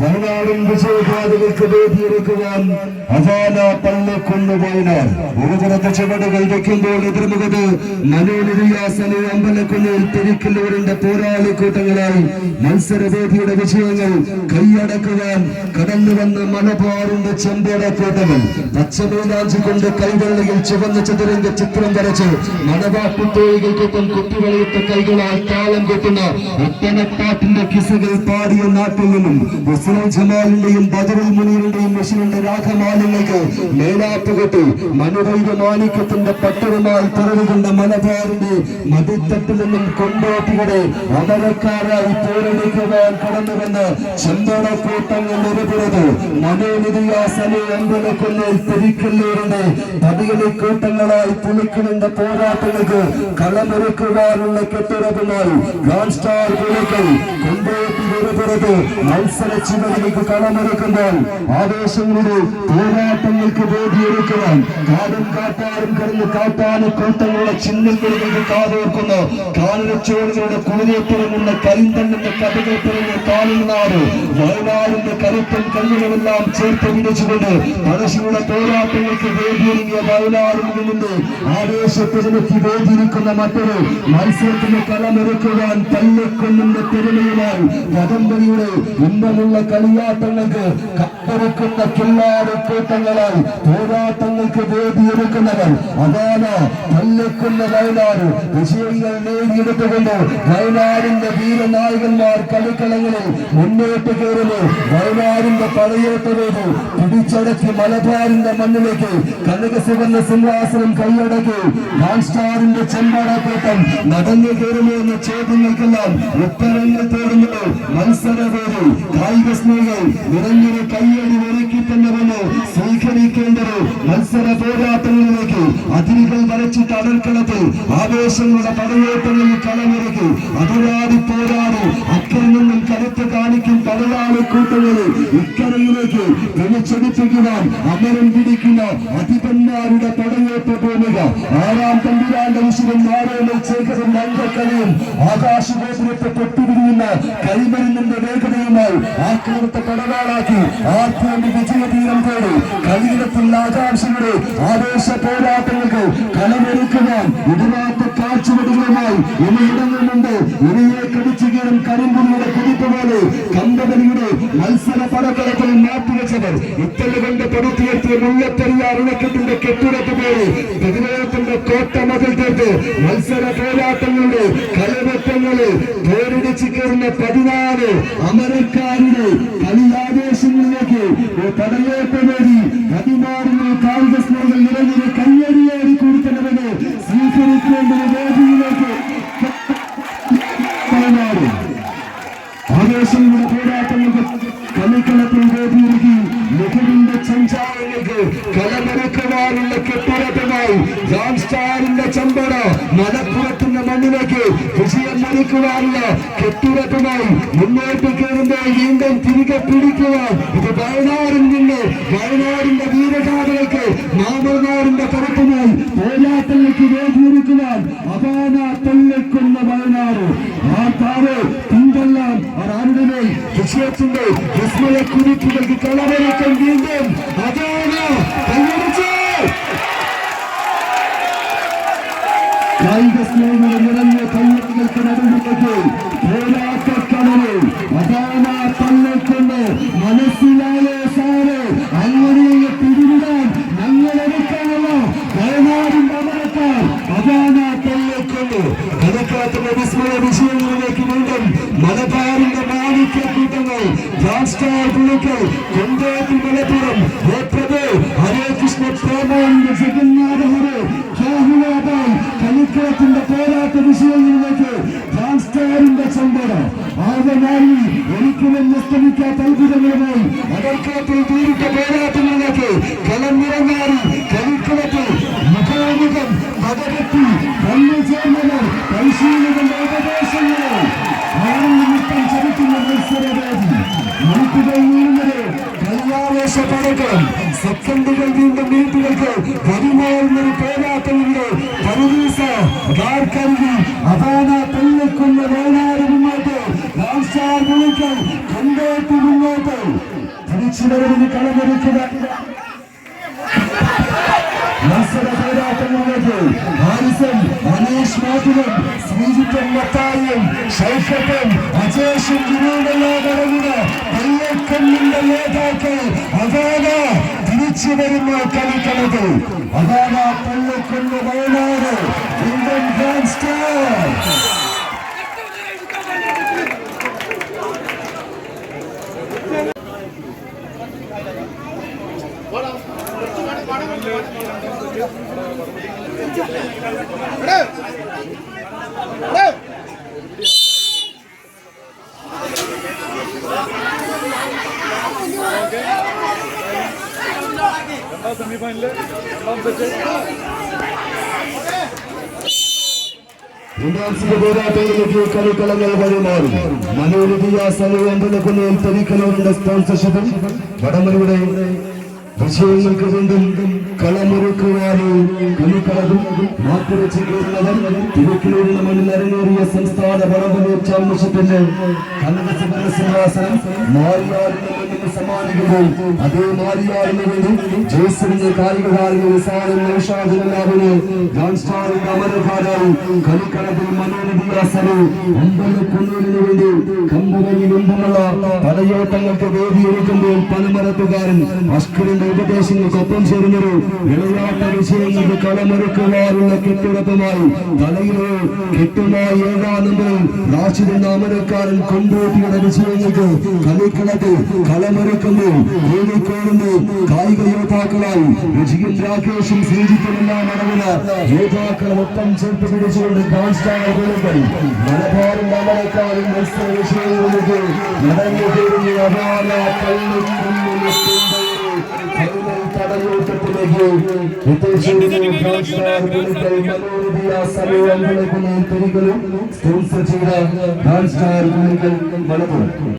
വിജയഗാഥകൾക്ക് വേദിയൊരുക്കുവാൻ അവാന പള്ളിക്കൊന്നു വയനാട് ബഹുജനത്തെ ചുവടുകൾ വെക്കുമ്പോൾ എതിർമുഖത് മനോനിരിയാസനെ അമ്പലക്കുന്നിൽ തിരിക്കുന്നവരുടെ പോരാളിക്കൂട്ടങ്ങളായി മത്സരവേദിയുടെ വിജയങ്ങൾ കൈയടക്കുവാൻ കടന്നു വന്ന മലബാറിന്റെ ചെമ്പോടക്കൂട്ടങ്ങൾ പച്ചമൈലാഞ്ചി കൊണ്ട് കൈവെള്ളയിൽ ചുവന്ന ചതുരംഗ ചിത്രം വരച്ച് മണവാക്കുത്തോയികൾക്കൊപ്പം കുട്ടികളിത്ത കൈകളാൽ താളം കൊട്ടുന്ന ഒട്ടനപ്പാട്ടിന്റെ കിസകൾ പാടിയ നാട്ടിൽ നിന്നും ഹുസ്നൽ ജമാലിന്റെയും ബദറുൽ മുനീറിന്റെയും മുസ്ലിന്റെ രാഗമാലങ്ങൾക്ക് മേലാപ്പ് കൊട്ടി മനുവൈര മാണിക്യത്തിന്റെ പട്ടണമായി പിറവുകൊണ്ട മലബാറിന്റെ മതിത്തട്ടിൽ നിന്നും കൊണ്ടോട്ടിയുടെ അമരക്കാരായി പോരടിക്കുവാൻ കടന്നു വന്ന് ചെമ്പോടക്കൂട്ടങ്ങൾ ഒരുപുറത് മനോനിധിയാസനെ അമ്പലക്കൊന്നിൽ തിരിക്കല്ലൂരിന്റെ പതികളി കൂട്ടങ്ങളായി പുലിക്കിണിന്റെ പോരാട്ടങ്ങൾക്ക് കളമൊരുക്കുവാനുള്ള കെട്ടുറപ്പുമായി ഗ്രാൻഡ് സ്റ്റാർ പുലിക്കൽ കൊണ്ടോട്ടി ഒരുപുറത്ത് മത്സര ചുവടിലേക്ക് കളമൊരുക്കുമ്പോൾ ആവേശങ്ങളുടെ പോരാട്ടങ്ങൾക്ക് വേദിയൊരുക്കുവാൻ കാടും കാട്ടാറും കടന്ന് കാട്ടാന് കൂട്ടങ്ങളുടെ ചിഹ്നങ്ങളിലേക്ക് കാതോർക്കുന്ന. കാലച്ചോടുകളുടെ കുളിരേപ്പിറങ്ങുന്ന കരിന്തണ്ണിന്റെ കഥകൾ പിറന്ന് കാണുന്നാട് വയനാടിന്റെ കരുത്തൻ കല്ലുകളെല്ലാം ചേർത്ത് വിളിച്ചുകൊണ്ട് പരശുയുടെ പോരാട്ടങ്ങൾക്ക് വേദിയൊരുങ്ങിയ വയനാട് മുന്നിന്റെ ആവേശത്തിലേക്ക് വേദിയിരിക്കുന്ന മറ്റൊരു മത്സരത്തിന് കളമൊരുക്കുവാൻ തല്ലിക്കൊന്നിന്റെ പെരുമയുമായി വടംവലിയുടെ ഇമ്പമുള്ള കളിയാട്ടങ്ങൾക്ക് കപ്പറക്കുന്ന കില്ലാട് കൂട്ടങ്ങളായി പോരാട്ടങ്ങൾക്ക് വേദിയൊരുക്കുന്നവർ അതാണ് തല്ലിക്കുന്ന വയനാട്. വിജയങ്ങൾ നേടിയെടുത്തുകൊണ്ട് വയനാടിന്റെ വീരനായകന്മാർ കളിക്കളങ്ങളിൽ മുന്നോട്ട് കയറുന്നു. വയനാടിന്റെ പടയോട്ടവേദി പിടിച്ചടക്കി മലബാറിന്റെ മണ്ണിലേക്ക് കനക സുഗന്ധ സിംഹാസനം കൈയടക്കി. സ്റ്റാറിന്റെ ചെമ്പാടാക്കോട്ടം നടന്നു കയറുമോ എന്ന ചോദ്യങ്ങൾക്കെല്ലാം ഉത്തരങ്ങൾ തേടുന്നത് മത്സരവേദി കായിക സ്നേഹം നിറഞ്ഞൊരു കയ്യടി ഒരുക്കി തന്നെ വന്ന്. സ്വീകരിക്കേണ്ടത് മത്സര പോരാട്ടങ്ങളിലേക്ക്. അതിരുകൾ വരച്ചിട്ട് അടൽക്കളത്തിൽ ആവേശങ്ങളുടെ പടയോട്ടങ്ങളിൽ കളമിറക്കി. അതിരാടി പോരാടി അക്കരെ നിന്നും കരുത്ത് കാണിക്കും പടയാളി കൂട്ടങ്ങളിൽ ഇക്കരയിലേക്ക് വിളിച്ചെടുപ്പിക്കുവാൻ അമരം പിടിക്കുന്ന അധിപന്മാരുടെ പടയോട്ട ആറാം തമ്പുരാന്റെ വിശുദ്ധം നാടോമൽ ശേഖരം അംഗക്കളിയും ആകാശഗോപുരത്തെ പൊട്ടുപിരിയുന്ന കൈമരുന്നിന്റെ വേഗതയുമായി ആക്രമണത്തെ കടവാളാക്കി ആർക്കും വിജയതീരം തേടി കളിയിടത്തിൽ ആകാംക്ഷയുടെ ആവേശ പോരാട്ടങ്ങൾക്ക് കളമൊരുക്കുവാൻ ഇടിവാത്ത കാഴ്ചവെടുകളുമായി ഇനി ഇടങ്ങുന്നുണ്ട് ഇനിയെ കടിച്ചു കീറും കരിമ്പുലിയുടെ കുതിപ്പ് പോലെ കമ്പനിയുടെ മത്സര പടക്കളത്തിൽ മാറ്റിവെച്ചവർ ഇത്തൽ കണ്ട് പടുത്തിയെത്തിയ മുല്ലപ്പെരിയാർ ഉണക്കത്തിന്റെ കെട്ടിടത്ത് പേര് പ്രതിരോധത്തിന്റെ കോട്ട മതിൽ തീർത്ത് മത്സര പോരാട്ടങ്ങളുടെ കലവെട്ടങ്ങൾ പേരിടിച്ചു കയറുന്ന പതിനാല് അമരക്കാരുടെ കളിയാവേശങ്ങളിലേക്ക് പടയോട്ട വേദിയൊരുക്കി മികവിന്റെ സഞ്ചാരങ്ങൾക്ക് കളമൊരുക്കുവാനുള്ള കെട്ടുറപ്പുമായി ജാം സ്റ്റാറിന്റെ ചമ്പട മലപ്പുറത്തിന്റെ മണ്ണിലേക്ക് വിജയം മറിക്കുവാനുള്ള കെട്ടുറപ്പുമായി മുന്നോട്ട് കയറുമ്പോൾ വീണ്ടും തിരികെ പിടിക്കുവാൻ ഇത് വയനാടിൽ നിന്ന് വയനാടിന്റെ വീരഗാഥകൾക്ക് മാമനാടിന്റെ കറുപ്പുമായി പോരാട്ടങ്ങൾക്ക് വേദിയൊരുക്കുവാൻ അപാന തള്ളിക്കുന്ന വയനാട്. ആ താറ് മേൽ വിഷയത്തിന്റെ വിസ്മയ കുറിപ്പുകൾക്ക് കളവരക്കം വീണ്ടും. അതാണ് കായിക സ്നേഹികളെ നിറഞ്ഞ കയ്യടികൾക്ക് നടുവിലേക്ക് പോരാട്ടക്കടലിൽ അതാന തള്ളിക്കൊണ്ട് മനസ്സിലായോ സാറ്. അങ്ങനെയെ പിരിവിടാൻ ഞങ്ങൾ എടുക്കാനല്ല വയനാടും അമരക്കാർ അതാന തള്ളിക്കൊണ്ട് കടക്കാത്തുള്ള വിസ്മയ വിഷയങ്ങളിലേക്ക് വീണ്ടും കൂട്ടങ്ങൾ രാഷ്ട്രീയ പുളിക്കൽ കൊണ്ടോട്ടി മലപ്പുറം ഏപ്രത് ഹരേ കൃഷ്ണ പ്രേമാനന്ദ ജഗന്നാഥ ഹരേ രാഹുലാബായ് കളിക്കളത്തിന്റെ പോരാട്ട വിഷയങ്ങളിലേക്ക് രാഷ്ട്രീയന്റെ ചന്തന ആവനായി ഒരിക്കലും നിസ്തമിക്കാത്ത അത്ഭുതങ്ങളുമായി അടൽക്കളത്തിൽ തീരിട്ട പോരാട്ടങ്ങളിലേക്ക് കളം നിറങ്ങാറി കളിക്കളത്തിൽ മുഖാമുഖം പകരത്തി കണ്ണു ചേർന്നവർ പരിശീലകന്റെ പടക്കം സെക്കൻഡുകൾ വീണ്ടും നീട്ടുകൾക്ക് പരിമാറുന്നൊരു പോരാട്ടങ്ങളുടെ പരവീസ കാർക്കരുതി അപാന തള്ളിക്കുന്ന വയനാട് മുന്നോട്ട്. രാഷ്ട്രീയ വിളിക്കൽ കൊണ്ടോട്ടി മുന്നോട്ട്. കളമൊരുക്കുക. ഹാരിസൺ മനീഷ് മാധുവും ശ്രീജിത്തും മത്തായും ഷൈഫത്തും അജേഷും ഗുരുവിനെല്ലാം കടങ്ങുക പയ്യക്കല്ലിന്റെ നേതാക്കൾ അതാക തിരിച്ചു വരുന്ന കളിക്കളത്തിൽ. അതാക Pallikkunnu Wayanad Indian grand star. രണ്ടാം സെമിഫൈനലില് രണ്ടാം സെറ്റ് ഇന്ത്യൻസിന്റെ പോരാട്ടങ്ങളിലേക്ക് കളിക്കളങ്ങൾ വഴിമാറി മനോരഥിയ സമൂഹം തെരിക്കലോറിന്റെ സ്പോൺസർഷിപ്പും വടമരുടെ വിഷയങ്ങൾക്ക് വീണ്ടും കളമൊരുക്കുവാനും കളിക്കളതും മാറ്റുരച്ച് കയറുന്നവർ സംസ്ഥാന വടംവലി ചാമ്പ്യൻഷിപ്പിന്റെ കന്നഡ സിംഹാസനം മണ്ണിന് സമ്മാനിക്കുമ്പോൾ അതേ വേണ്ടി തലയോട്ടങ്ങൾക്ക് വേദിയൊരുക്കുമ്പോൾ പനമരത്തുകാരൻ അഷ്കറിന്റെ ഉപദേശങ്ങൾക്കൊപ്പം ചേരുന്നൊരു വിളയാട്ട വിഷയങ്ങൾക്ക് കളമൊരുക്കുവാനുള്ള കെട്ടുറപ്പുമായി തലയിലോ കെട്ടുമായി ഏഴാം നമ്പറിൽ അമരക്കാരൻ കൊണ്ടോട്ടിയുടെ വിഷയങ്ങൾക്ക് കളിക്കളത്തിൽ കളമൊരുക്കുമ്പോൾ കോഴിക്കോടിന്റെ കായിക യോദ്ധാക്കളായി രജികൻ രാകേഷും ശ്രീജിത്തുമെല്ലാം അടങ്ങുന്ന യോദ്ധാക്കളെ ഒപ്പം ചേർത്ത് പിടിച്ചുകൊണ്ട് മലബാറും വിഷയങ്ങൾക്ക് നടന്നു